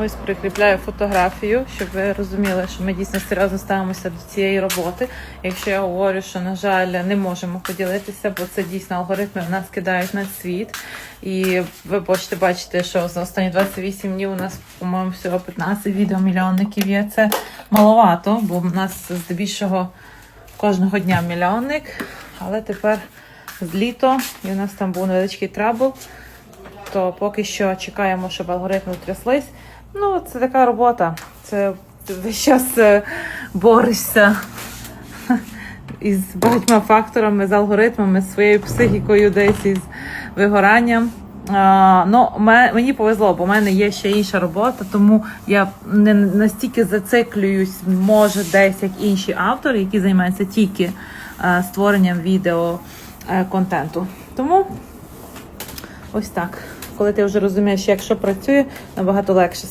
Ось прикріпляю фотографію, щоб ви розуміли, що ми дійсно серйозно ставимося до цієї роботи. Якщо я говорю, що, на жаль, не можемо поділитися, бо це дійсно алгоритми в нас кидають на світ. І ви хочете бачити, що за останні 28 днів у нас, по-моєму, всього 15 відео мільйонників є. Це маловато, бо в нас здебільшого кожного дня мільйонник. Але тепер з літо, і у нас там був невеличкий трабл то поки що чекаємо, щоб алгоритми тряслись. Ну, це така робота. Це весь час е, борешся із багатьма факторами, з алгоритмами, з своєю психікою, десь із вигоранням. А, ну, мені повезло, бо в мене є ще інша робота, тому я не настільки зациклююсь, може, десь як інші автори, які займаються тільки е, створенням відео е, контенту. Тому Ось так. Коли ти вже розумієш, якщо працює, набагато легше